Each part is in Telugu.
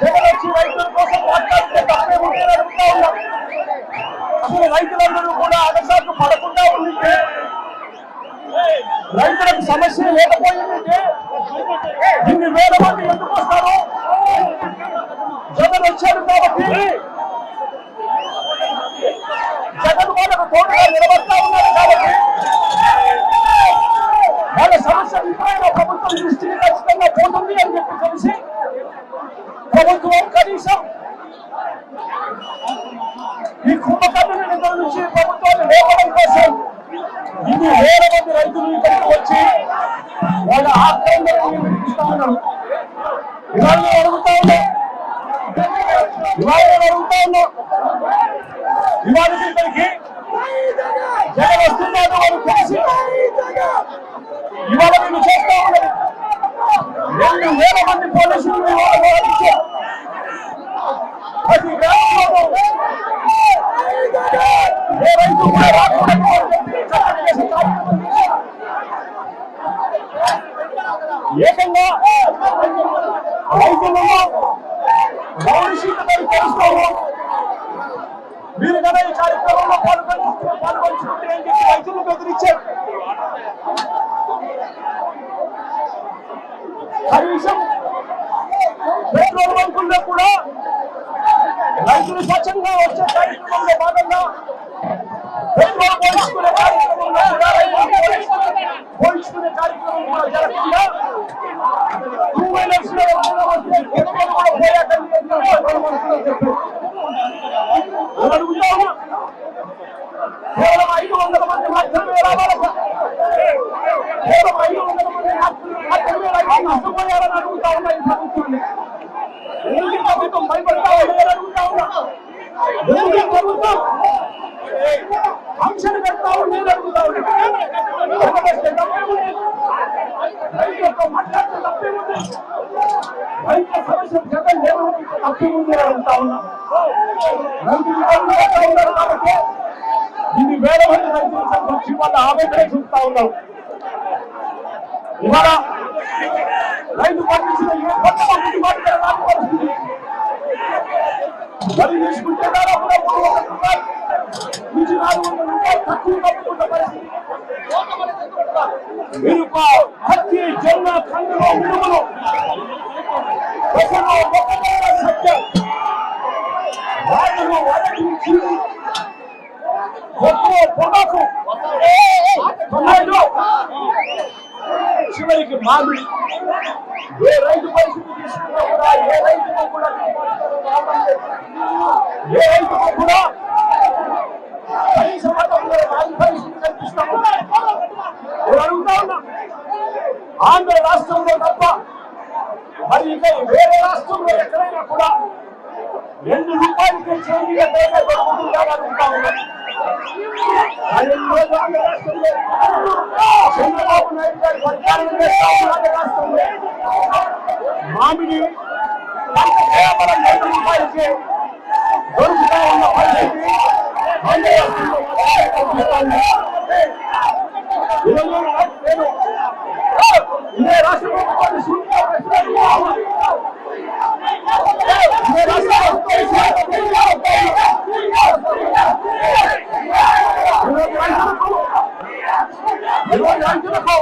జగలక్ష్మి రైతుల కోసం మాట్లాడితే తప్పే అని అడుగుతా ఉన్నా. అసలు రైతులందరూ కూడా అగసాకు పడకుండా ఉండింటే రైతులకు సమస్యలు లేకపోయింది ఇన్ని వేల మంది ఎందుకు వస్తారు? జగన్ వచ్చాడు కాబట్టి జగన్ వాళ్ళకు తోడుగా నిలబడతా ఉన్నారు కాబట్టి వాళ్ళ సమస్య ఇప్పుడైనా ప్రభుత్వం దృష్టికి ఖచ్చితంగా పోతుంది అని చెప్పి తెలిసి ప్రభుత్వం ఈ కుంభకర్ణ నిధుల నుంచి ప్రభుత్వాన్ని లేపడం కోసం ఇన్ని వేల మంది రైతులు ఇక్కడికి వచ్చి వాళ్ళ ఆక్రమణను వినిపిస్తా ఉన్నారు. ఇవాళ అడుగుతా ఉన్నాం ఇవాళ అడుగుతా ఉన్నాం ఇవాళ ఇక్కడికి జగన్ వస్తున్నాడు వాళ్ళు తెలిసి ఇవాళ మీరు చేస్తా ఉన్నది రెండు వేల మంది పోలీసులు ఇవాళ మోహరించారు ప్రతి గ్రామంలో ఏ రైతు కూడా రాకూడదు అని చెప్పి చట్టం చేసే కార్యక్రమం చేశారు. ఏకంగా రైతులలో గౌరవశీలతను తెలుసుకోము మీరు కదా ఈ కార్యక్రమంలో పాల్గొని పాల్గొంచుకుంటే అని చెప్పి రైతులు బెదిరించారు కనీసం పెట్రోల్ బంకుల్లో కూడా రైతులు స్వచ్ఛంగా వచ్చే కార్యక్రమంలో భాగంగా పెట్రోల్ పోయించుకునే కార్యక్రమంలో కూడా రైతులు పోయించుకునే- పోయించుకునే కార్యక్రమం కూడా జరగకుండా టూ వీలర్స్లో ఎవరైనా వస్తే పెట్రోల్ కూడా పోయాకని చెప్పి పెట్రోల్ బంకులో చెప్పారు నేను అడుగుతా ఉన్నా కేవలం ఐదు వందల మంది మాత్రమే రావాలట కేవలం ఐదు వందల మంది మాత్రమే రైతులు నష్టపోయారని అడుగుతా ఉన్నా ఈ ప్రభుత్వాన్ని ఎందుకు ఈ ప్రభుత్వం భయపడతా ఉందని అడుగుతా ఉన్నా ఎందుకు ఫంక్షన్ ప్రభుత్వం పెడతా ఉండేది మాట్లాడితే తప్పేముంది రైతుల సమస్య జగన్ తప్పేముంది అని ఉన్నా. రైతులు ఉన్నారు కాబట్టి మంది రైతులు వచ్చి వాళ్ళ ఆవేదన చూస్తా ఉన్నాం. ఇవాళ రైతు పండించిన ఏ పంట పంపిణీ మాట్లాడాలి పరిస్థితి వరి తీసుకుంటే దాదాపుగా మూడు వందల రూపాయలు నుంచి నాలుగు వందల రూపాయలు తక్కువ కమ్ముకున్న పరిస్థితి జొన్న కందులు మినుములు చివరికి మామిడి. ఏ రైతు పరిస్థితి తీసుకున్నా కూడా ఏ రైతుకు కూడా ఏ రైతుకు కూడా కనీస మతంలో రాని పరిస్థితి కనిపిస్తా ఉంది. నేను అడుగుతా ఉన్నా ఆంధ్ర రాష్ట్రంలో తప్ప మరి ఇక వేరే రాష్ట్రంలో ఎక్కడైనా కూడా రెండు రూపాయలకి చేంజ్ ఎక్కడైనా దొరుకుతుందా అని ఆంధ్ర రాష్ట్రంలో చంద్రబాబు నాయుడు గారు పరిపాలన చేస్తా రాష్ట్రంలో. మామిడి కేవలం రెండు రూపాయలకి దొరుకుతా ఉన్న పరిస్థితి ఆంధ్ర రాష్ట్రంలో ఈరోజు నేను ఇదే రాష్ట్ర ప్రభుత్వాన్ని సూటిగా ప్రశ్నిస్తా ఉన్నా. ఇదే రాష్ట్ర ప్రభుత్వాన్ని ఈరోజు రైతులకు ఈరోజు రైతులకు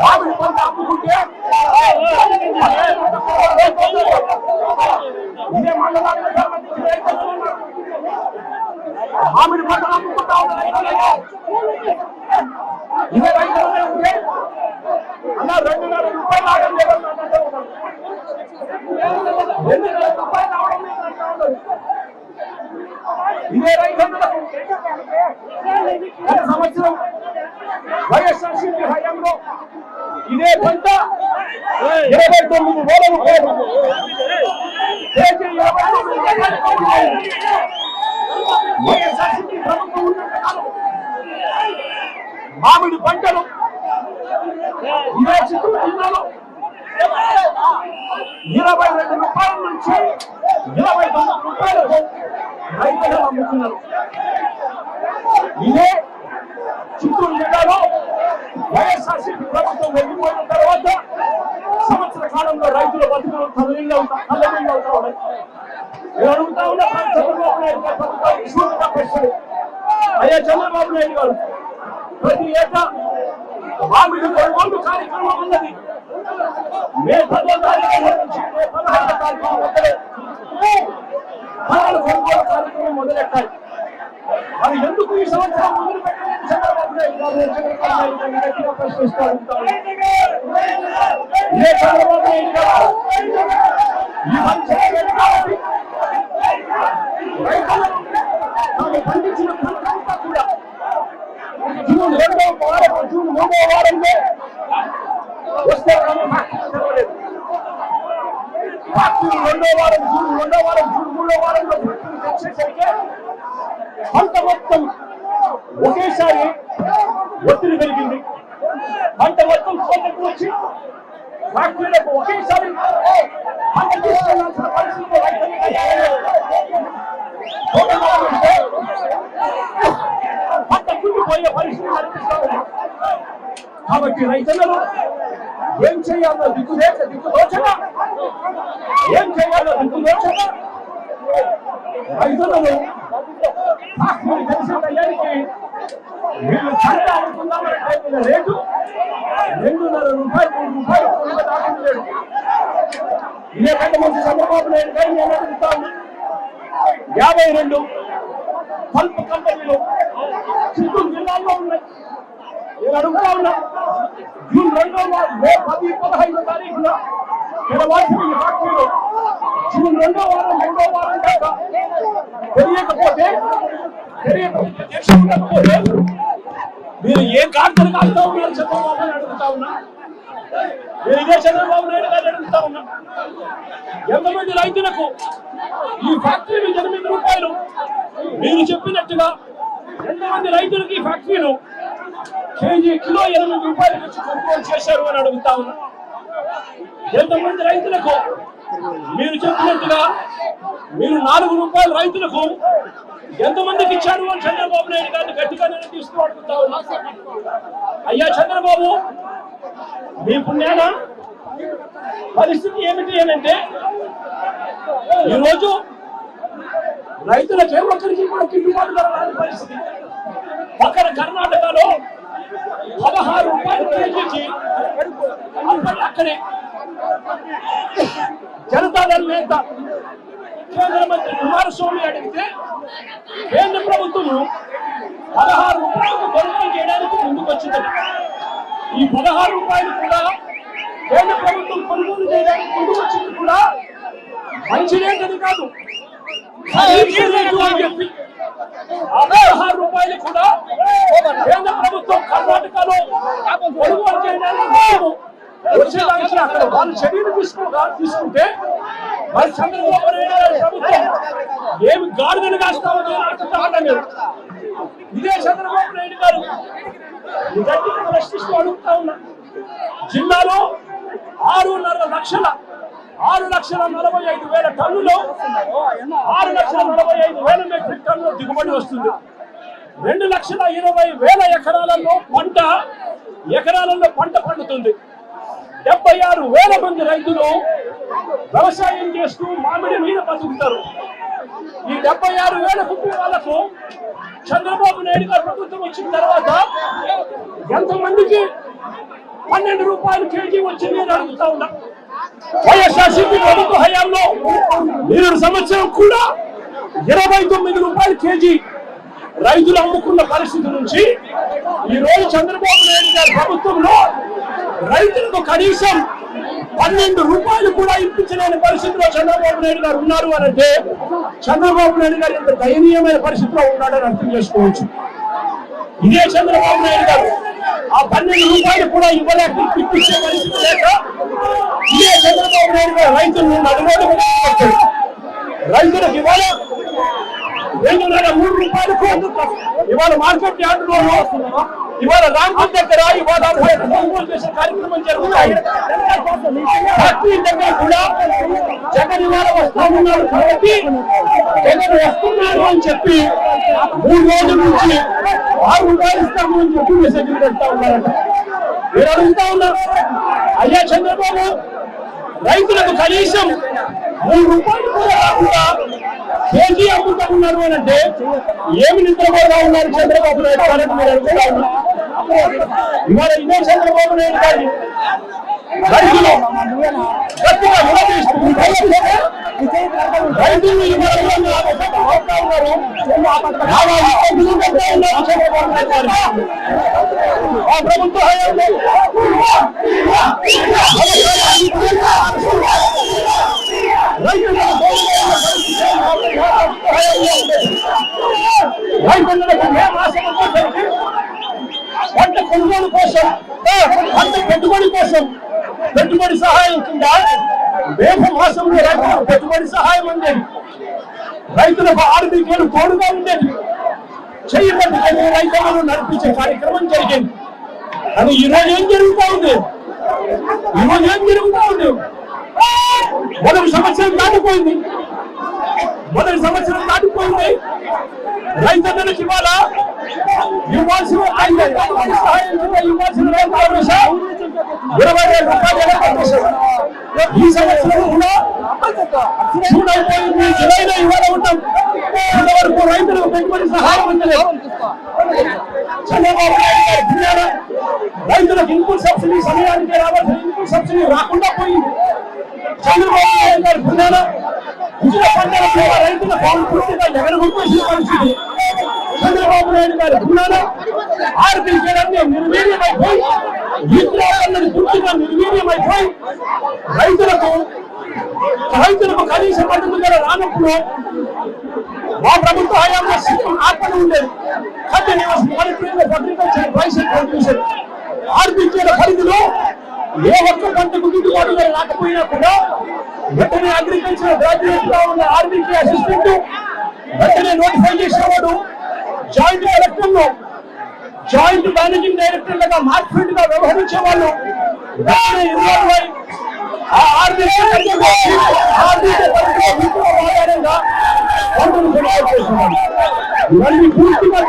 మామిడి పంట అమ్ముకుంటే ఇదే మండలానికి సంబంధించిన రైతులు ఉన్నారు. మామిడి పంటలు అమ్ముకుంటా ఉన్న రైతులయ్యా. ఇదే రైతులనే ఉంటే అన్న రెండున్నర రూపాయలు ఆగం లేదన్న అన్నట్టు ఉన్నారు. రెండున్నర రూపాయలు రావడం లేదంటా ఉన్నారు. ఇదే రైతులకు గత సంవత్సరం వైఎస్ఆర్సీపీ హయాంలో ఇదే పంట ఇరవై తొమ్మిది వేల రూపాయలు కేజీ ఇరవై తొమ్మిది వేల రూపాయలు. వైఎస్ఆర్సీపీ ప్రభుత్వం ఉన్నంత కాలం మామిడి పంటలు ఇదే చిత్తూరు జిల్లాలో ఇరవై రెండు రూపాయల నుంచి ఇరవై తొమ్మిది రూపాయలకు రైతులు అమ్ముతున్నారు ఇదే చిత్తూరు జిల్లాలో వైఎస్ఆర్సీపీ ప్రభుత్వం వెళ్ళిపోయిన తర్వాత సంవత్సర కాలంలో రైతుల బతుకులు తల్లిళ్ళు అవుతా తల్లిళ్ళు అవుతా నేను అడుగుతా ఉన్నా చంద్రబాబు నాయుడు గారు ప్రభుత్వం విశ్వసంగా ప్రశ్నలు అయ్యా చంద్రబాబు నాయుడు గారు ప్రతి ఏటా మామిడి కొనుగోలు కార్యక్రమం ఉన్నది మే పదో తారీఖు నుంచి మే పదహారో తారీఖు మొదలై ఫలాలు కొనుగోలు కార్యక్రమం మొదలెట్టాలి మరి ఎందుకు ఈ సంవత్సరం మొదలు పెట్టలేదు చంద్రబాబు నాయుడు గారు చంద్రబాబు నాయుడు గారిని గట్టిగా ప్రశ్నిస్తూ ఉంటాను ఇదే చంద్రబాబు నాయుడు గారు ఈ మంచి రైతు కాబట్టి రైతులు తాము పండించిన పంటంతా కూడా జూన్ రెండవ వారం జూన్ మూడవ వారంలో వస్తే కానీ ఫ్యాక్టరీ రెండో వారం జూన్ రెండో వారం జూన్ మూడో వారంలో ఫ్యాక్టరీ తెచ్చేసరికి పంట మొత్తం ఒకేసారి ఒత్తిడి పెరిగింది. పంట మొత్తం కోతకు వచ్చి ఫ్యాక్టరీలకు ఒకేసారి పంట తీసుకెళ్ళాల్సిన పరిస్థితులు రైతులు పంట కుండిపోయే పరిస్థితులు కనిపిస్తా ఉంది. కాబట్టి రైతులను ఏం చేయాలో దిక్కు లేక దిక్కు దోచక ఏం చేయాలో దిక్కు దోచక రైతులను ఫ్యాక్టరీ తెలిసిన టయానికి వీళ్ళు పంట అనుకుందామంటే వీళ్ళ రేటు రెండున్నర రూపాయలు మూడు రూపాయలు కొనుగోలు దాకా ఇదే పెద్ద మంచి చంద్రబాబు నాయుడు గారు నేను అడుగుతా యాభై రెండు పల్ప్ కంపెనీలు చిత్తూరు జిల్లాలో ఉన్నాయి. నేను అడుగుతా ఉన్నా జూన్ రెండో మే పది పదహైదు తారీఖున తెరవాల్సిన ఈ ఫ్యాక్టరీలో జూన్ రెండో వారం మూడో వారం దాకా తెలియకపోతే తెలియకపోతే మీరు ఏ కార్తలు కాస్తా ఉన్నారు చంద్రబాబు అడుగుతా ఉన్నా? నేను ఇదే చంద్రబాబు నాయుడు గారు అడుగుతా ఉన్నా? ఎంతమంది రైతులకు ఈ ఫ్యాక్టరీ మీద ఎనిమిది రూపాయలు? మీరు చెప్పినట్టుగా ఎంతమంది రైతులకు ఈ ఫ్యాక్టరీలో కేజీ కిలో ఎనిమిది రూపాయలు వచ్చి కొనుగోలు చేశారు అని అడుగుతా ఉన్నా. ఎంతమంది రైతులకు మీరు చెప్పినట్టుగా మీరు నాలుగు రూపాయలు రైతులకు ఎంతమందికి ఇచ్చారు అని చంద్రబాబు నాయుడు గారిని గట్టిగా నేను తీస్తూ అడుగుతా ఉన్నా. అయ్యా చంద్రబాబు మీ పుణ్యాన? పరిస్థితి ఏమిటి అంటే ఈరోజు రైతులకే ఒక్కరికి కూడా గిట్టుబాటు ధర రాని పరిస్థితి. పక్కన కర్ణాటకలో పదహారు రూపాయలు కేజీకి అక్కడే జనతాదళ నేత కేంద్ర మంత్రి కుమారస్వామి అడిగితే కేంద్ర ప్రభుత్వము పదహారు రూపాయలకు కొనుగోలు చేయడానికి ముందుకు వచ్చిందట ఈ పదహారు రూపాయలు కూడా కేంద్ర ప్రభుత్వం కొనుగోలు చేయడానికి ముందుకు వచ్చింది కూడా మంచి రేటు కాదు చెప్పి పదహారు రూపాయలు కూడా కేంద్ర ప్రభుత్వం కర్ణాటకలో కొనుగోలు చేయడానికి అక్కడ వాళ్ళు చర్యలు తీసుకోగా తీసుకుంటే మరి చంద్రబాబు నాయుడు ప్రభుత్వం ఏమి కాస్తామని ఇదే చంద్రబాబు నాయుడు గారు ప్రశ్నిస్తూ అడుగుతా ఉన్నా. జిల్లాలో ఆరున్నర లక్షల ఆరు లక్షల నలభై ఐదు వేల టన్నులు ఆరు లక్షల నలభై ఐదు వేల మెట్రిక్ టన్నులు దిగుబడి వస్తుంది. రెండు లక్షల ఇరవై వేల ఎకరాలలో పంట ఎకరాలలో పంట పండుతుంది. డెబ్బై ఆరు వేల మంది రైతులు వ్యవసాయం చేస్తూ మామిడి మీద బతుకుతారు. ఈ డెబ్బై ఆరు వేల కుటుంబాలకు చంద్రబాబు నాయుడు గారు ప్రభుత్వం వచ్చిన తర్వాత ఎంతమందికి పన్నెండు రూపాయలు కేజీ వచ్చింది అని అడుగుతా ఉన్నా? వైఎస్ఆర్సీపీ ప్రభుత్వ హయాంలో మీరు సంవత్సరం కూడా ఇరవై తొమ్మిది రూపాయలు కేజీ రైతులు అమ్ముకున్న పరిస్థితి నుంచి ఈ రోజు చంద్రబాబు నాయుడు గారి ప్రభుత్వంలో రైతులకు కనీసం పన్నెండు రూపాయలు కూడా ఇప్పించలేని పరిస్థితిలో చంద్రబాబు నాయుడు గారు ఉన్నారు అని అంటే చంద్రబాబు నాయుడు గారు ఎంత దయనీయమైన పరిస్థితిలో ఉన్నాడని అర్థం చేసుకోవచ్చు. ఇదే చంద్రబాబు నాయుడు గారు ఆ పన్నెండు రూపాయలు కూడా ఇవ్వలేక ఇప్పించే పరిస్థితి లేక ఇదే చంద్రబాబు నాయుడు గారు రైతులు నలుగురు రైతులకు ఇవాళ రెండున్నర మూడు రూపాయలకు ఇవాళ మార్కెట్ యార్డులో ఇవాళ రాంపూర్ దగ్గర ఇవాళ కొనుగోలు చేసే కార్యక్రమం జరుగుతాయి ఫ్యాక్టరీ దగ్గర కూడా జగన్ ఇవాళ వస్తా ఉన్నారు కాబట్టి జగన్ వస్తున్నారు అని చెప్పి మూడు రోజుల నుంచి ఆరు రూపాయలు ఇస్తాము అని చెప్పి మెసేజ్లు పెడతా ఉన్నారంట. నేను అడుగుతా ఉన్నా అయ్యా చంద్రబాబు రైతులకు కనీసం మూడు రూపాయలు కూడా రాకుండా కేజీ అమ్ముతా ఉన్నారు అని అంటే ఏమి నిద్రపోతా ఉన్నారు చంద్రబాబు నాయుడు గారు మీరు అడుగుతా ఉన్నారు. ఇవాళ ఇదే చంద్రబాబు నాయుడు గారిని రైతులు గట్టిగా నిలదీస్తూ రైతులు ఇవాళ ఏమి ఆపుతా ఉన్నారు చాలా ఇబ్బందులు పెడతా ఉన్నారు చంద్రబాబు నాయుడు గారు ఆ ప్రభుత్వ హయాంలో రైతులకు మేము ఆశపడేసరికి పంట కొనుగోలు కోసం పంట పెట్టుబడి కోసం పెట్టుబడి సహాయం కింద రేపు మాసంలో రైతులకు పెట్టుబడి సహాయం అందేది రైతులకు ఆర్థికలు తోడుగా ఉండేది. చెయ్యి రైతులను నడిపించే కార్యక్రమం జరిగింది కానీ ఈరోజు ఏం జరుగుతా ఉంది? ఈరోజు ఏం జరుగుతా ఉంది? మొదటి సంవత్సరం దాటిపోయింది. మొదటి సంవత్సరం దాటిపోయింది. రైతన్నలకు ఇవ్వాలా ఇవ్వాల్సిన ఇవ్వాల్సిన ఇరవై వేల రూపాయలు ఎగరగొట్టేశారు. ఈ సంవత్సరం కూడా జూన్ అయిపోయింది జూలైలో ఇవాళ ఉంటాం ఇంతవరకు రైతులకు పెట్టుబడి సహాయం అందలేదు చంద్రబాబు నాయుడు గారు భిన్నారా? రైతులకు ఇన్పుట్ సబ్సిడీ సమయానికి రావాల్సిన ఇన్పుట్ సబ్సిడీ రాకుండా పోయింది చంద్రబాబు నాయుడు గారు భిన్నారా? ఉచిత పంటల మీద రైతుల పాలు పూర్తిగా ఎగరగొట్టేసిన పరిస్థితి చంద్రబాబు నాయుడు గారు భిన్నారా? ఆర్థిక నిర్వీర్యమైపోయి విద్యార్థులను పూర్తిగా నిర్వీర్యమైపోయి రైతులకు రైతులకు కనీస మద్దతు ధర రానప్పుడు మా ప్రభుత్వ హయాంలో సిద్ధం ఆత్మని ఉండేది కానీ monitoring of agriculture price and producer ఆర్బికేల పరిధిలో ఏ ఒక్క పంటకు గిట్టుబాటు ధర రాకపోయినా కూడా వెంటనే అగ్రికల్చర్ గ్రాడ్యుయేట్గా ఉన్న ఆర్బీకే అసిస్టెంట్ వెంటనే నోటిఫై చేసేవాడు జాయింట్ కలెక్టర్లో జాయింట్ మేనేజింగ్ డైరెక్టర్లుగా మార్కెట్గా వ్యవహరించే వాళ్ళు ఇన్వాల్వ్ అయి ఆ ఆధారంగా పంటను కొనుగోలు చేస్తున్నారు ఇవన్నీ పూర్తిగా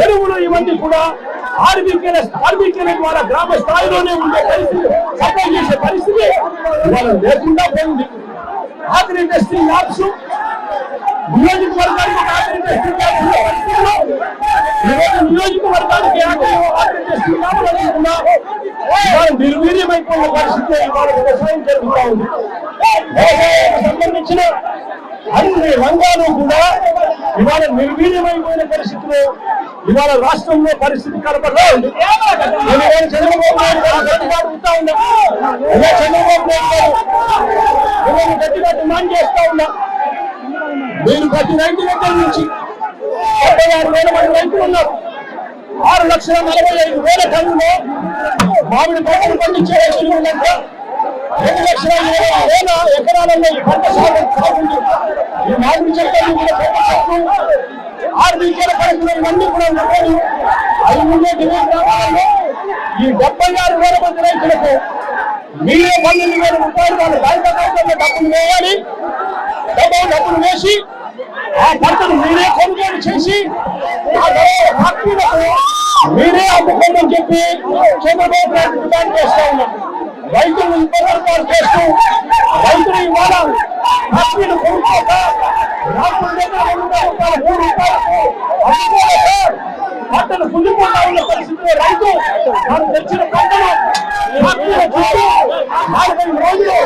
ఎరువులు ఇవన్నీ కూడా ఆర్బీకేల ఆర్బీకేల ద్వారా గ్రామ స్థాయిలోనే ఉండే పరిస్థితి సప్లై చేసే పరిస్థితి ఇవాళ లేకుండా పోయింది. ఆగ్రి ఇండస్ట్రీ ల్యాబ్స్ నియోజకవర్గానికి ఆగ్రి ఇండస్ట్రీ టెస్టింగ్ ల్యాబ్స్ పరిస్థితిలో ఈరోజు నియోజకవర్గానికి ఆగ్రి ఆఖరి టెస్టింగ్ ల్యాబ్ లేకుండా ఇవాళ నిర్వీర్యమైపోయిన పరిస్థితి ఇవాళ వ్యవసాయం జరుగుతూ ఉంది. వ్యవసాయానికి సంబంధించిన అన్ని రంగాలు కూడా ఇవాళ నిర్వీర్యమైపోయిన పరిస్థితిలో ఇవాళ రాష్ట్రంలో పరిస్థితి కనపడలేదు. ఉంది చంద్రబాబు నాయుడు గారు గట్టిగా అడుగుతా ఉన్నా. అదే చంద్రబాబు నాయుడు గారు గట్టిగా డిమాండ్ చేస్తా ఉన్నా. మీరు ప్రతి రైతు దగ్గర నుంచి డెబ్బై ఆరు వేల మంది రైతులు ఉన్నారు. ఆరు లక్షల నలభై ఐదు వేల టన్నులు మామిడి పంటలు పండించే రైతులు ఉన్నంత రెండు లక్షల ఇరవై వేల ఎకరాలలో ఈ పంట సాగు సాగుంది ఈ మామిడి చెట్లను కూడా ఆర్బీకేల పరిస్థితులు ఇవన్నీ కూడా ఉన్నాయి అవి ఉండే గ్రామాలలో ఈ డెబ్బై ఆరు వేల మంది రైతులకు మీరే పన్నెండు వేల రూపాయలు వాళ్ళ బ్యాంక్ అకౌంట్లో డబ్బులు వేయాలి. డబ్బు డబ్బులు వేసి ఆ పంటను మీరే కొనుగోలు చేసి ఆ ఫ్యాక్టరీలకు మీరే అమ్ముకోమని చెప్పి చంద్రబాబు నాయుడు డిమాండ్ చేస్తా ఉన్నాం రైతులు ఇబ్బందులు చేస్తూ రైతులు ఇవాళ ఫ్యాక్టరీలు కొనుక్కోక రాత్రుల దగ్గర రెండు రూపాయలు మూడు రూపాయలకు అమ్ముకోలేక పంటను కుళ్ళిపోతా ఉన్న పరిస్థితిలో రైతు తాను తెచ్చిన పంటను ఫ్యాక్టరీలో చుట్టూ నాలుగైదు రోజులు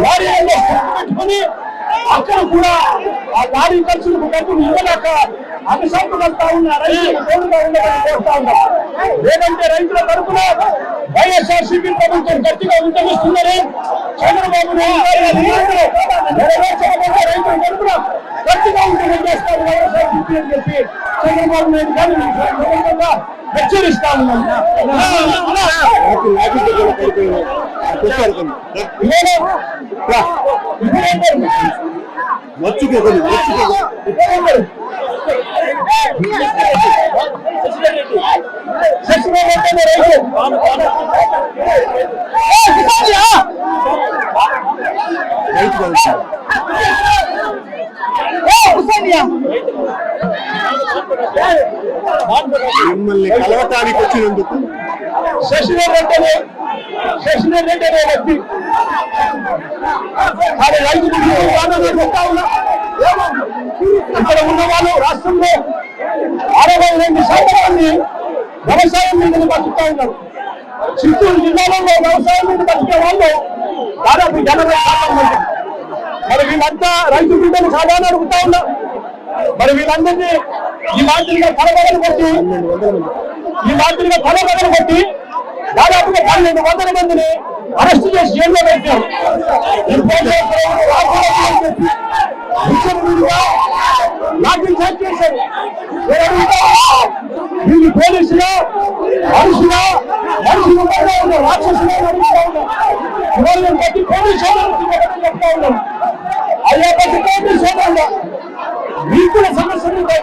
లారీలలో పెట్టుకుని అక్కడ కూడా ఆ లారీ ఖర్చులకు డబ్బులు ఇవ్వలేక అభిసంపడంతా ఉన్న రైతులకు తోడుగా ఉండమని కోరుతా ఉన్నాం. లేదంటే రైతుల తరపున వైఎస్ఆర్సీపీ ప్రభుత్వం గట్టిగా ఉద్యమిస్తుందని చంద్రబాబు గారి రైతుల తరపున గట్టిగా ఉద్యమం చేస్తారు వైఎస్ఆర్సీపీ అని చెప్పి చంద్రబాబు నాయుడు సందర్భంగా హెచ్చరిస్తా ఉన్నాం ఇదేనా? మిమ్మల్ని కలవటానికి వచ్చినందుకు శశిధర్ రెడ్డి అనే శశిధర్ రెడ్డి అనే వ్యక్తి కానీ రైతు ఇక్కడ ఉన్న వాళ్ళు రాష్ట్రంలో అరవై రెండు శాతం మంది వ్యవసాయం మీద బతుకుతా ఉన్నారు. చిత్తూరు జిల్లాలో వ్యవసాయం మీద బతికే వాళ్ళు దాదాపు ఎనభై శాతం మంది. మరి వీళ్ళంతా రైతు బిడ్డలు సాధారణ అడుగుతా ఉన్నా మరి వీళ్ళందరినీ ఈ మాదిరిగా తలబగలు కొట్టి ఈ మాదిరిగా తలబగలు కొట్టి దాదాపుగా పన్నెండు వందల మందిని అరెస్ట్ చేసి జైల్లో పెట్టారు ఈ పోలీసులు రాజకీయాలు లాఠీ చార్జ్ చేశారు. వీళ్ళు పోలీసులు మనుషులా మనుషులు రాక్షసులు అడుగుతా ఉన్నా. ఇవాళ ప్రతి పోలీసు చెప్తా ఉన్నాం. అయ్యా ప్రతి పోలీసు మీకు సమస్యలు ఉంటాయి